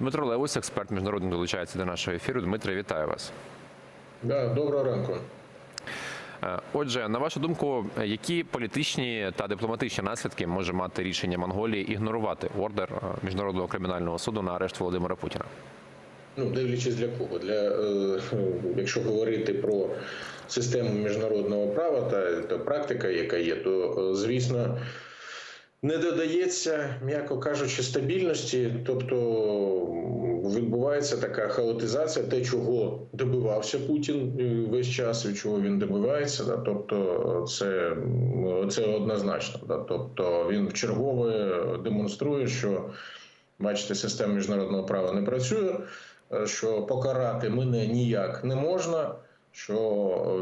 Дмитро Левус, експерт міжнародний, долучається до нашого ефіру. Дмитре, вітаю вас. Да, доброго ранку. Е, Отже, на вашу думку, які політичні та дипломатичні наслідки може мати рішення Монголії ігнорувати ордер е, міжнародного кримінального суду на арешт Володимира Путіна? Ну, дивлячись для кого? Для е, якщо говорити про систему міжнародного права та, та практика, яка є, то е, звісно не додається, м'яко кажучи, стабільності, тобто відбувається така хаотизація, те, чого добивався Путін е, весь час, від чого він добивається. Да, тобто, це, це однозначно. Да, тобто він вчергове демонструє, що бачите, система міжнародного права не працює. е, Що покарати мене ніяк не можна, що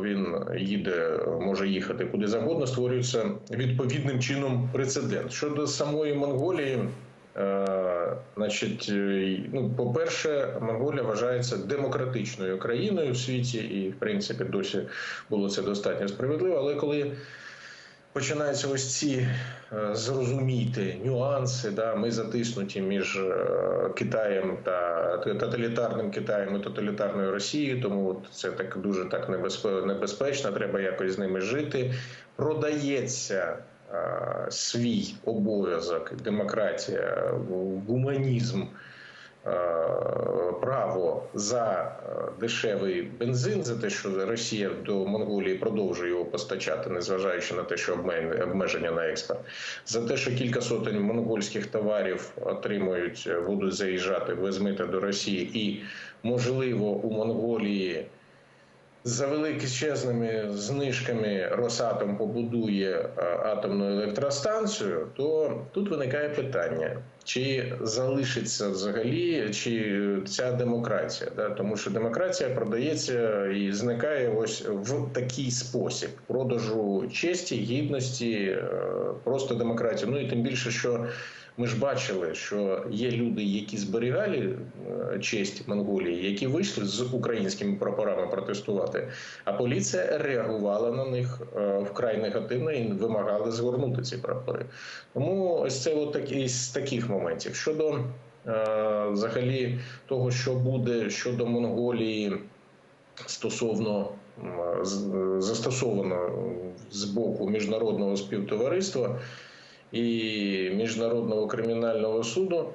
він їде, може їхати куди завгодно, створюється відповідним чином прецедент. Щодо самої Монголії, е, значить, е, ну, по-перше, Монголія вважається демократичною країною в світі, і в принципі досі було це достатньо справедливо. Але коли починаються ось ці е, зрозуміти нюанси. Да, ми затиснуті між е, Китаєм та тоталітарним Китаєм і тоталітарною Росією, тому от це так дуже так небезпечно. Треба якось з ними жити. Продається. е, Свій обов'язок, демократія, гуманізм, право за е, дешевий бензин, за те, що Росія до Монголії продовжує його постачати, незважаючи на те, що обме- обмеження на експорт, за те, що кілька сотень монгольських товарів отримують, е, будуть заїжджати без мита до Росії, і можливо у Монголії. За величезними знижками Росатом побудує е, атомну електростанцію, то тут виникає питання: чи залишиться взагалі чи ця демократія? Да? Тому що демократія продається і зникає ось в такий спосіб продажу честі, гідності, е, просто демократії. Ну і тим більше, що ми ж бачили, що є люди, які зберігали е, честь Монголії, які вийшли з українськими прапорами протестувати. А поліція реагувала на них е, вкрай негативно і вимагали згорнути ці прапори. Тому ось це от такі з таких моментів. Щодо е, взагалі того, що буде щодо Монголії стосовно застосовано з боку міжнародного співтовариства і міжнародного кримінального суду.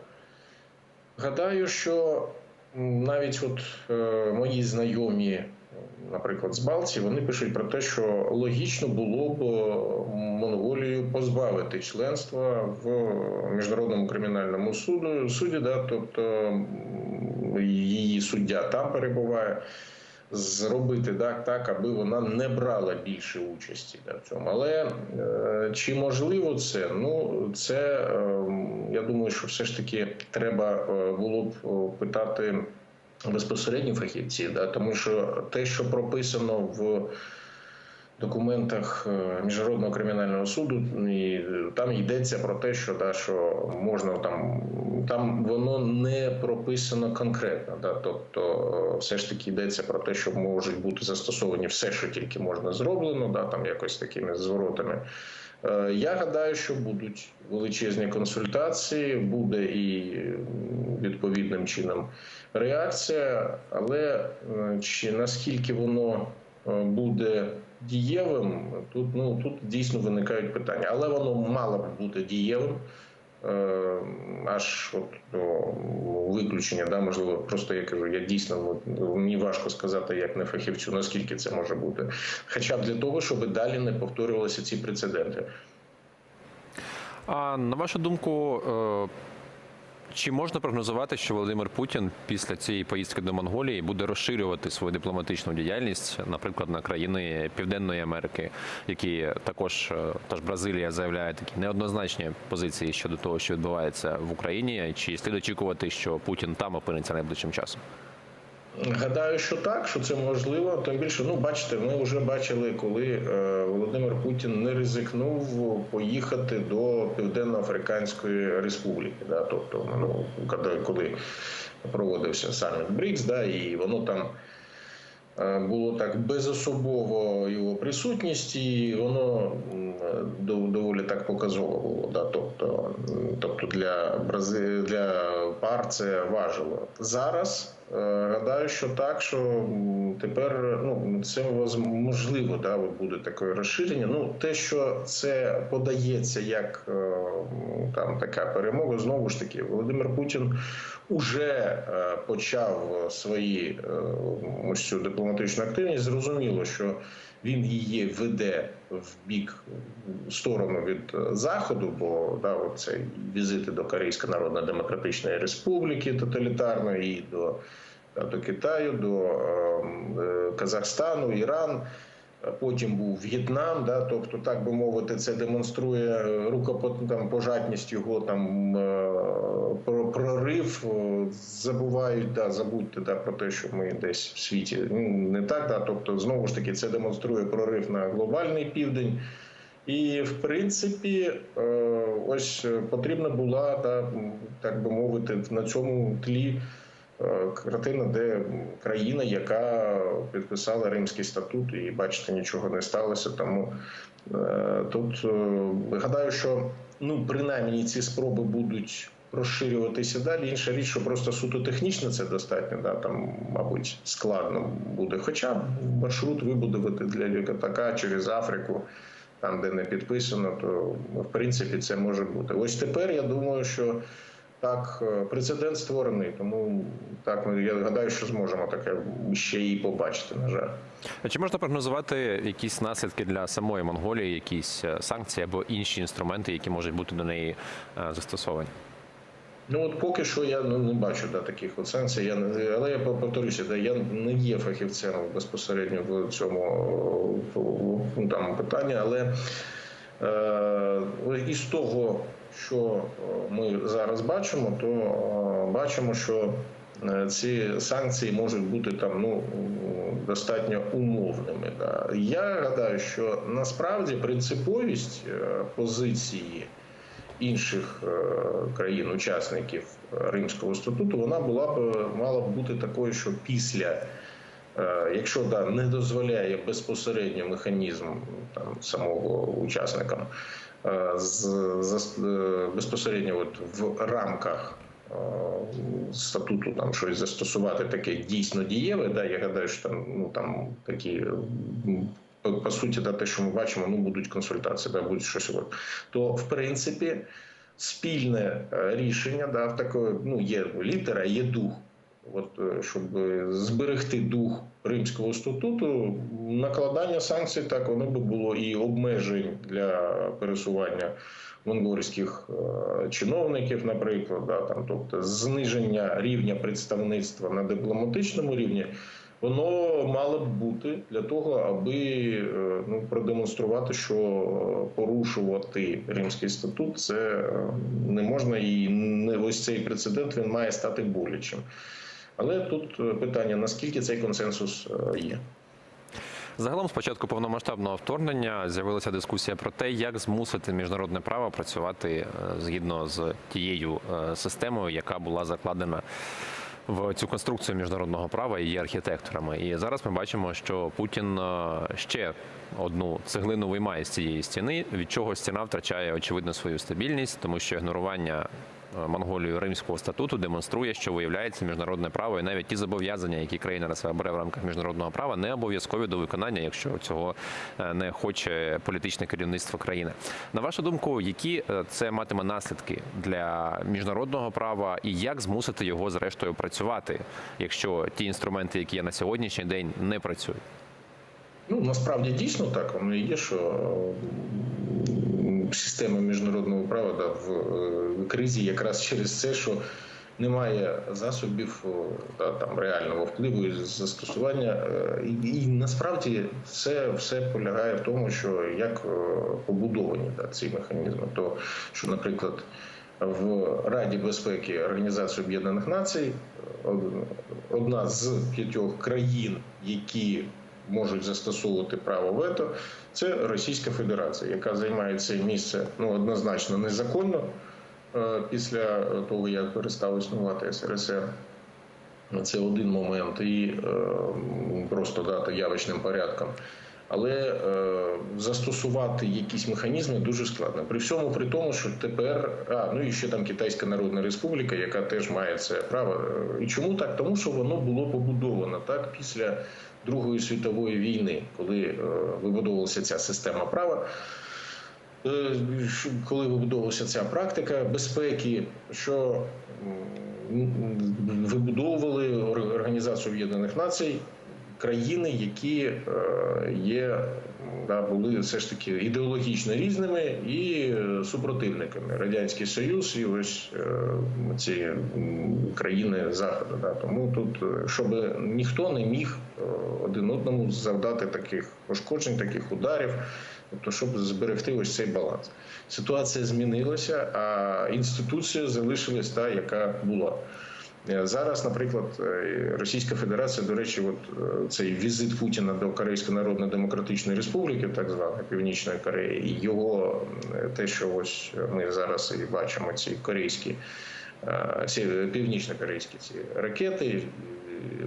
Гадаю, що навіть от е, мої знайомі, наприклад, з Балтії, вони пишуть про те, що логічно було б е, Монголію позбавити членства в міжнародному кримінальному суду, суді, да, тобто її суддя там перебуває. Зробити так, так, аби вона не брала більше участі да, в цьому. Але е, чи можливо це? Ну це е, я думаю, що все ж таки треба е, було б е, питати безпосередньо фахівців, да, тому що те, що прописано в документах е, міжнародного кримінального суду, і там йдеться про те, що да, що можна там, там воно не прописано конкретно. Да, тобто, е, все ж таки йдеться про те, що можуть бути застосовані все, що тільки можна зроблено, да, там якось такими зворотами. Е, Я гадаю, що будуть величезні консультації, буде і відповідним чином реакція, але е, чи наскільки воно е, буде дієвим, тут ну тут дійсно виникають питання, але воно мало б бути дієвим. Е, Аж от до виключення, да, можливо, просто я кажу, я дійсно мені важко сказати, як не фахівцю, наскільки це може бути. Хоча б для того, щоб далі не повторювалися ці прецеденти. А на вашу думку, е, чи можна прогнозувати, що Володимир Путін після цієї поїздки до Монголії буде розширювати свою дипломатичну діяльність, наприклад, на країни Південної Америки, які також е, та ж Бразилія заявляє такі неоднозначні позиції щодо того, що відбувається в Україні, чи слід очікувати, що Путін там опиниться найближчим часом? Гадаю, що так, що це можливо. Тим більше, ну бачите, ми вже бачили, коли е, Володимир Путін не ризикнув поїхати до Південно-Африканської Республіки. Да, тобто, ну коли, проводився саміт БРІКС, да, і воно там е, було так безособово його присутність, і воно доволі так показово було. Да? Тобто, тобто для Брази... для пар це важило. Зараз гадаю, що так, що тепер ну, це можливо, да, буде таке розширення. Ну, те, що це подається як е, там така перемога, знову ж таки, Володимир Путін уже е, почав свої е, дипломатичну активність. Зрозуміло, що він її веде в бік сторону від е, заходу, бо да, це візити до Корейської Народної Демократичної Республіки тоталітарної і до, до Китаю, до е, е, Казахстану, Іран. Потім був В'єтнам, да, тобто, так би мовити, це демонструє рукопожатність його там е, про прорив. Е, Забувають, да, забудьте да, про те, що ми десь в світі. Ну не так, да, тобто, знову ж таки, це демонструє прорив на глобальний південь. І в принципі, е, ось потрібна була да, так би мовити, на цьому тлі картина, де країна, яка підписала Римський статут, і бачите, нічого не сталося. Тому е, тут е, гадаю, що ну принаймні ці спроби будуть. Розширюватися далі. Інша річ, що просто суто технічно це достатньо, да, там, мабуть, складно буде. Хоча маршрут вибудувати для літака через Африку, там, де не підписано, то в принципі це може бути. Ось тепер я думаю, що так, е, прецедент створений, тому так ми я гадаю, що зможемо таке ще і побачити. На жаль. А чи можна прогнозувати якісь наслідки для самої Монголії, якісь е, санкції або інші інструменти, які можуть бути до неї е, застосовані? Ну от поки що я ну, не бачу да, таких от санкцій. Я не але я повторюся, да, я не є фахівцем безпосередньо в цьому в- в- ну, там питанні, але е, із того, що е, ми зараз бачимо, то е, бачимо, що е, ці санкції можуть бути там ну достатньо умовними. Да. Я гадаю, що насправді принциповість позиції інших країн-учасників Римського статуту, вона була б мала б бути такою, що після, якщо да, не дозволяє безпосередньо механізм там самого учасникам безпосередньо от в рамках. е, Статуту там щось застосувати таке дійсно дієве. Да, я гадаю, що там ну там такі по, суті, да, те, що ми бачимо, ну будуть консультації, да, будуть щось. То в принципі спільне е, рішення, да, в такої, ну є літера, є дух. От е, щоб е, зберегти дух Римського статуту, накладання санкцій так воно би було і обмежень для пересування монгольських е, чиновників, наприклад, да, там, тобто зниження рівня представництва на дипломатичному рівні. Воно мало б бути для того, аби е, ну продемонструвати, що порушувати римський статут це е, не можна, і не ось цей прецедент він має стати болячим. Але тут е, питання: наскільки цей консенсус е, є? Загалом, з початку повномасштабного вторгнення з'явилася дискусія про те, як змусити міжнародне право працювати е, згідно з тією системою, яка була закладена в цю конструкцію міжнародного права і її архітекторами. І зараз ми бачимо, що Путін ще одну цеглину виймає з цієї стіни, від чого стіна втрачає очевидно свою стабільність, тому що ігнорування. Монголією Римського статуту демонструє, що виявляється міжнародне право, і навіть ті зобов'язання, які країна на себе бере в рамках міжнародного права, не обов'язкові до виконання, якщо цього е, не хоче політичне керівництво країни. На вашу думку, які е, це матиме наслідки для міжнародного права, і як змусити його зрештою працювати, якщо ті інструменти, які є на сьогоднішній день, не працюють? Ну насправді дійсно так воно є, що м, система міжнародного права да, в е, кризі якраз через це, що немає засобів да, там реального впливу і застосування. Е, І, і насправді це все полягає в тому, що як е, побудовані да, ці механізми. То що, наприклад, в Раді безпеки Організації Об'єднаних Націй е, одна з п'ятьох країн, які можуть застосовувати право вето, це Російська Федерація, яка займає це місце ну однозначно незаконно е, після того, як перестав існувати СРСР. Це один момент, і е, просто дати явичним порядком. Але е, застосувати якісь механізми дуже складно. При всьому при тому, що тепер, а ну і ще там Китайська Народна Республіка, яка теж має це право. І чому так? Тому що воно було побудовано так після Другої світової війни, коли е, вибудовувалася ця система права. Е, коли вибудовувалася ця практика безпеки, що вибудовували Організацію Об'єднаних Націй країни, які е, є да, були все ж таки ідеологічно різними і е, супротивниками Радянський Союз і ось е, ці країни Заходу. Да. Тому тут, щоб ніхто не міг один одному завдати таких пошкоджень, таких ударів. Тобто, щоб зберегти ось цей баланс. Ситуація змінилася, а інституція залишилась та, яка була. Е, Зараз, наприклад, е, Російська Федерація, до речі, от е, цей візит Путіна до Корейської Народно-Демократичної Республіки, так званої Північної Кореї, його те, що ось ми зараз і бачимо, ці корейські, північно-корейські ці ракети,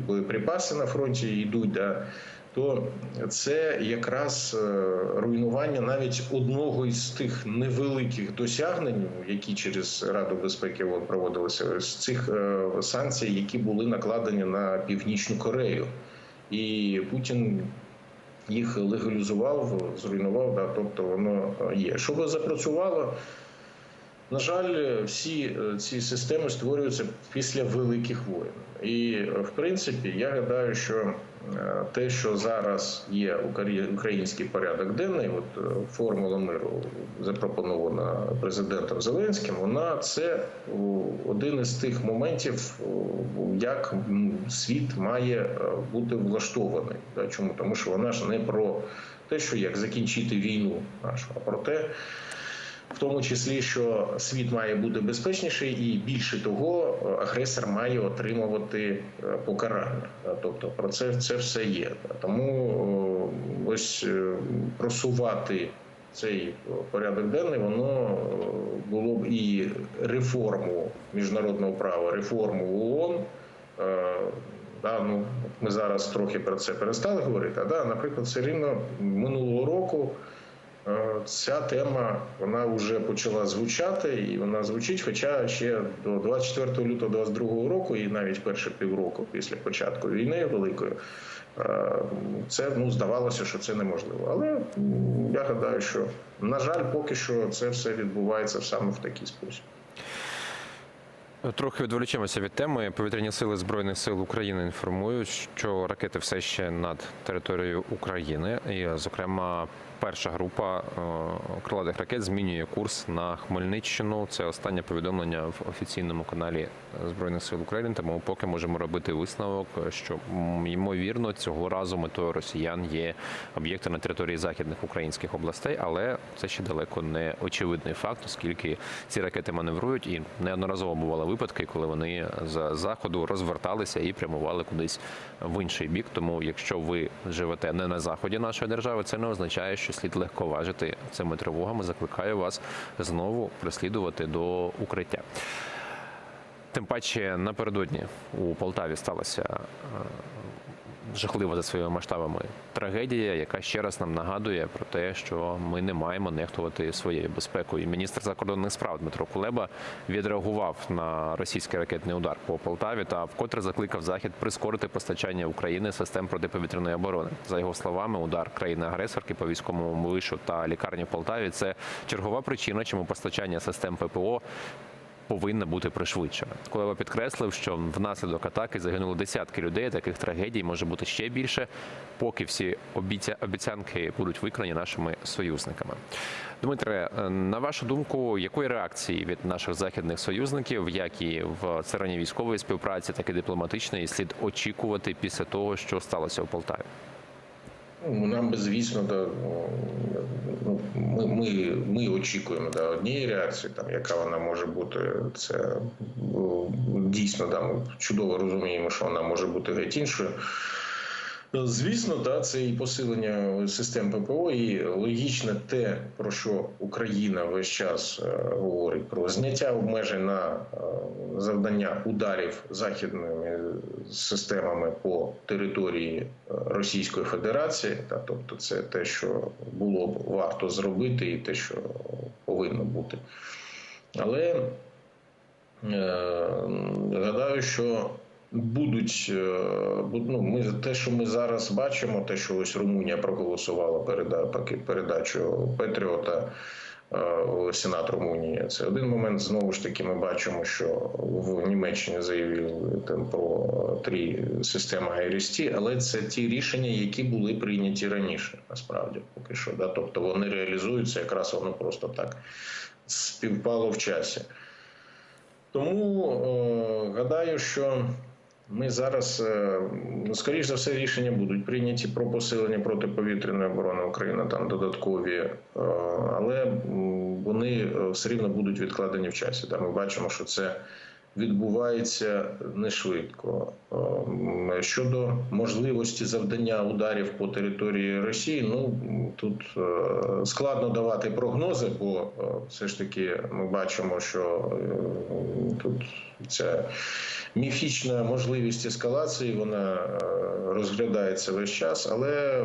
боєприпаси на фронті йдуть. Да, то це якраз е, руйнування навіть одного із тих невеликих досягнень, які через Раду безпеки ООН проводилися, з цих е, санкцій, які були накладені на Північну Корею, і Путін. Їх легалізував, зруйнував, да, тобто воно е, є. Щоб запрацювало, на жаль, всі ці системи створюються після великих воєн. І в принципі, я гадаю, що те, що зараз є український порядок денний, от е, формула миру запропонована президентом Зеленським, вона це один із тих моментів, як світ має е, бути влаштований. Чому? Тому що вона ж не про те, що як закінчити війну нашу, а про те, в тому числі, що світ має бути безпечніший, і більше того, агресор має отримувати е, покарання. Е, Тобто про це, це все є. Тому ось е, просувати цей порядок денний, воно було б і реформу міжнародного права, реформу ООН. Да, ну, ми зараз трохи про це перестали говорити. А да, наприклад, все рівно минулого року Ця тема вона вже почала звучати, і вона звучить. Хоча ще до 24 лютого 22 року, і навіть перше півроку після початку війни великої, е, це ну здавалося, що це неможливо. Але я гадаю, що на жаль, поки що це все відбувається саме в такий спосіб. Трохи відволічемося від теми. Повітряні сили збройних сил України інформують, що ракети все ще над територією України, і, зокрема, перша група е, крилатих ракет змінює курс на Хмельниччину. Це останнє повідомлення в офіційному каналі Збройних сил України. Тому поки можемо робити висновок, що ймовірно цього разу метою росіян є об'єкти на території західних українських областей, але це ще далеко не очевидний факт, оскільки ці ракети маневрують і неодноразово бували випадки, коли вони з заходу розверталися і прямували кудись в інший бік. Тому, якщо ви живете не на заході нашої держави, це не означає, що слід легковажити цими тривогами. Закликаю вас знову прислідувати до укриття. Тим паче напередодні у Полтаві сталася е, жахлива за своїми масштабами трагедія, яка ще раз нам нагадує про те, що ми не маємо нехтувати своєю безпекою. І міністр закордонних справ Дмитро Кулеба відреагував на російський ракетний удар по Полтаві та вкотре закликав захід прискорити постачання України систем протиповітряної оборони. За його словами, удар країни-агресорки по військовому вишу та лікарні в Полтаві це чергова причина, чому постачання систем ППО повинна бути пришвидшена. Кулеба підкреслив, що внаслідок атаки загинули десятки людей. Таких трагедій може бути ще більше, поки всі обіця... обіцянки будуть виконані нашими союзниками. Дмитре, е, на вашу думку, якої реакції від наших західних союзників, як і в царині військової співпраці, так і дипломатичної, слід очікувати після того, що сталося у Полтаві? Ну, нам би, звісно, да, ну, ми, ми, ми очікуємо да, однієї реакції, там, яка вона може бути. Це ну, дійсно да, ми чудово розуміємо, що вона може бути геть іншою. Звісно, да, це і посилення систем ППО, і логічно те, про що Україна весь час е, говорить про зняття обмежень на е, завдання ударів західними системами по території е, Російської Федерації. Та, тобто, це те, що було б варто зробити, і те, що повинно бути. Але е, гадаю, що будуть е, ну, ми те, що ми зараз бачимо, те, що ось Румунія проголосувала переда, передачу Петріота е, Сенат Румунії. Це один момент. Знову ж таки, ми бачимо, що в Німеччині заявили там про три системи IRST, але це ті рішення, які були прийняті раніше, насправді поки що. Да? Тобто вони реалізуються, якраз воно просто так співпало в часі. Тому е, гадаю, що ми зараз, е, ну, скоріш за все, рішення будуть прийняті про посилення протиповітряної оборони України, там додаткові, е, але вони е, все рівно будуть відкладені в часі. Да, ми бачимо, що це відбувається не швидко. Щодо можливості завдання ударів по території Росії, ну тут складно давати прогнози, бо все ж таки ми бачимо, що тут ця міфічна можливість ескалації вона е, розглядається весь час, але,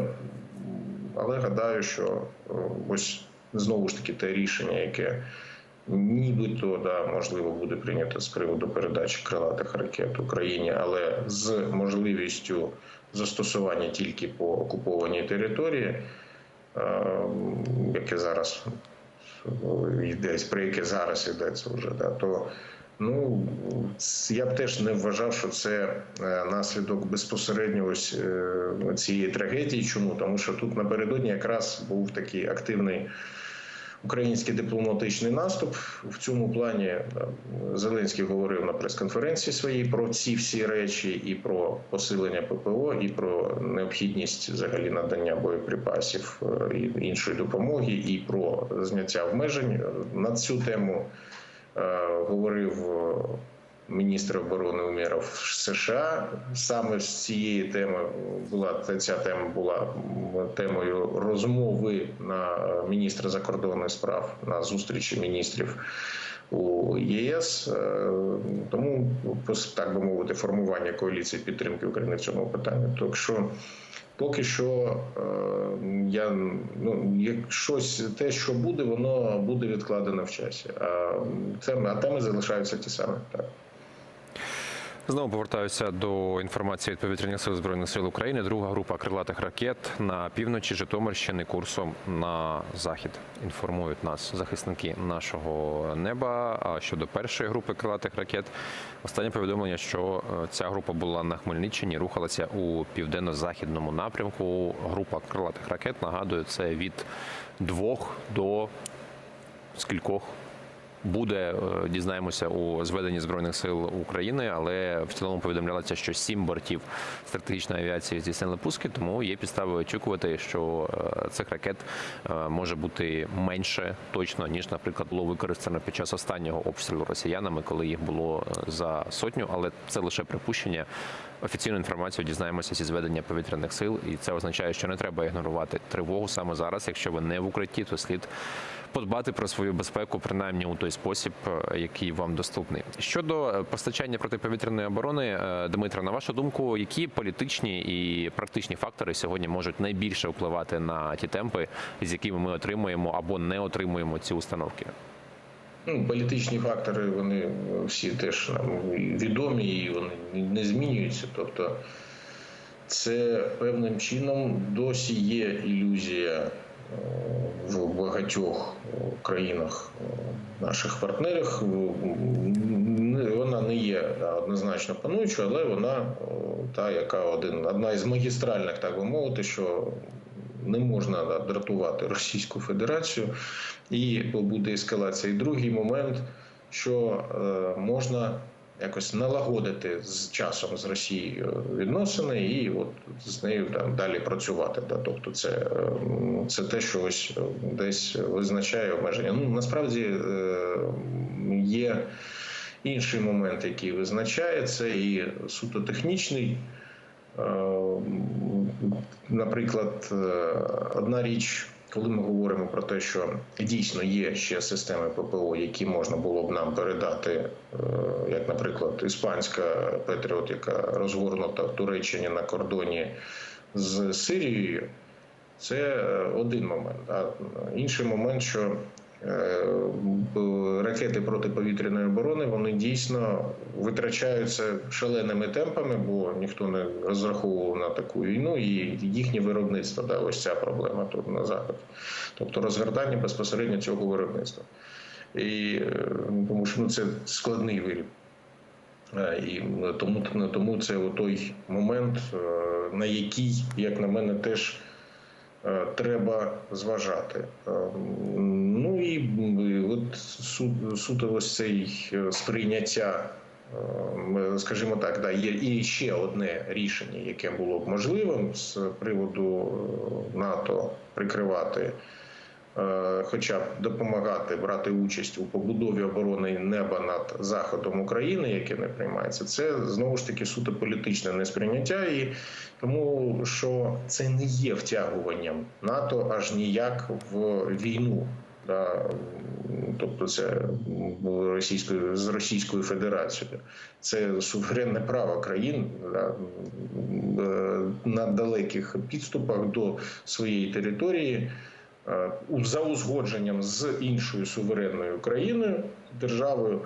але гадаю, що е, ось знову ж таки те рішення, яке нібито да, можливо буде прийнято з приводу передачі крилатих ракет Україні, але з можливістю застосування тільки по окупованій території, е, яке зараз йдеться, про яке зараз йдеться вже, да, то ну я б теж не вважав, що це е, наслідок безпосередньо ось е, цієї трагедії. Чому? Тому що тут напередодні якраз був такий активний український дипломатичний наступ. В цьому плані Зеленський говорив на прес-конференції своїй про ці всі речі, і про посилення ППО, і про необхідність взагалі надання боєприпасів е, і іншої допомоги, і про зняття обмежень на цю тему. Е, Говорив е, міністр оборони Умєров США. Саме з цієї теми була ця тема була темою розмови на е, міністра закордонних справ на зустрічі міністрів у ЄС. Тому так би мовити, формування коаліції підтримки України в цьому питанні. Так що поки що е, я ну як щось те, що буде, воно буде відкладено в часі. А теми, а теми залишаються ті самі. Так. Знову повертаюся до інформації від повітряних сил збройних сил України. Друга група крилатих ракет на півночі Житомирщини курсом на захід. Інформують нас захисники нашого неба. А щодо першої групи крилатих ракет, останнє повідомлення, що е, ця група була на Хмельниччині, рухалася у південно-західному напрямку. Група крилатих ракет нагадую, це від двох до скількох буде, е, дізнаємося у зведенні збройних сил України, але в цілому повідомлялося, що сім бортів стратегічної авіації здійснили пуски, тому є підстави очікувати, що е, цих ракет е, може бути менше точно ніж, наприклад, було використано під час останнього обстрілу росіянами, коли їх було за сотню, але це лише припущення. Офіційну інформацію дізнаємося зі зведення повітряних сил, і це означає, що не треба ігнорувати тривогу саме зараз. Якщо ви не в укритті, то слід подбати про свою безпеку, принаймні у той спосіб, е, який вам доступний. Щодо е, постачання протиповітряної оборони, е, Дмитро, на вашу думку, які політичні і практичні фактори сьогодні можуть найбільше впливати на ті темпи, з якими ми отримуємо або не отримуємо ці установки? Ну, політичні фактори вони всі теж нам відомі і вони не змінюються. Тобто, це певним чином досі є ілюзія е, в багатьох країнах е, наших партнерів. Вона не є однозначно пануючою, але вона е, та, яка один, одна із магістральних, так би мовити, що не можна дратувати Російську Федерацію і буде ескалація. І другий момент, що е, можна якось налагодити з часом з Росією відносини і от з нею да, далі працювати. Да. Тобто, це, е, це те, що ось десь визначає обмеження. Ну насправді е, є інший момент, який визначає це, і суто технічний. Е, Наприклад, е, одна річ, коли ми говоримо про те, що дійсно є ще системи ППО, які можна було б нам передати, е, як, наприклад, іспанська Петріот, яка розгорнута в Туреччині на кордоні з Сирією, це один момент. А інший момент, що ракети протиповітряної оборони вони дійсно витрачаються шаленими темпами, бо ніхто не розраховував на таку війну, і їхнє виробництво, да, ось ця проблема тут на заході. Тобто розгортання безпосередньо цього виробництва. І е, тому що ну, це складний виріб. Е, І тому, тому це той момент, е, на який, як на мене, теж е, треба зважати. І от су- суто ось цей е, сприйняття, е, скажімо так, да, є і ще одне рішення, яке було б можливим з приводу е, НАТО прикривати. Хоча б допомагати брати участь у побудові оборони неба над заходом України, яке не приймається, це знову ж таки суто політичне несприйняття, і тому що це не є втягуванням НАТО аж ніяк в війну. Да, тобто це російською з Російською Федерацією, це суверенне право країн да, е, на далеких підступах до своєї території е, за узгодженням з іншою суверенною країною державою.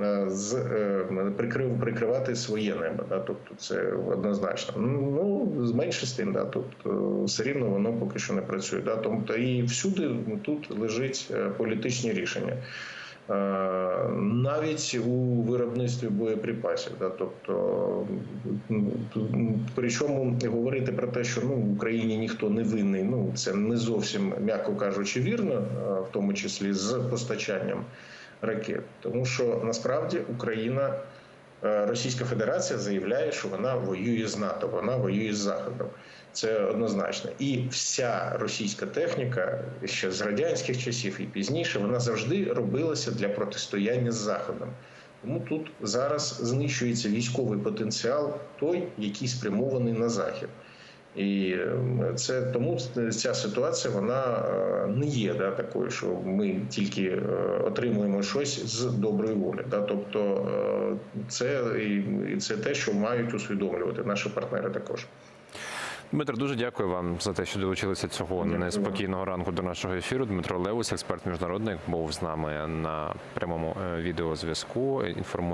Е, З е, прикрив прикривати своє небо, да, тобто це однозначно. Ну менше з тим, да, тобто все рівно воно поки що не працює. Да, тобто і всюди тут лежить е, політичні рішення. Навіть у виробництві боєприпасів, да, тобто, причому говорити про те, що ну в Україні ніхто не винний, ну це не зовсім м'яко кажучи, вірно, в тому числі з постачанням ракет, тому що насправді Україна, е, Російська Федерація заявляє, що вона воює з НАТО, вона воює з Заходом. Це однозначно. І вся російська техніка ще з радянських часів і пізніше вона завжди робилася для протистояння з Заходом. Тому тут зараз знищується військовий потенціал, той, який спрямований на захід. І ем, це тому ця ситуація вона е, не є да, такою, що ми тільки е, отримуємо щось з доброї волі. Да? Тобто е, це і це те, що мають усвідомлювати наші партнери також. Дмитро, дуже дякую вам за те, що долучилися цього Дякую. неспокійного ранку до нашого ефіру. Дмитро Левус, експерт міжнародник, був з нами на прямому е, відеозв'язку. Інформую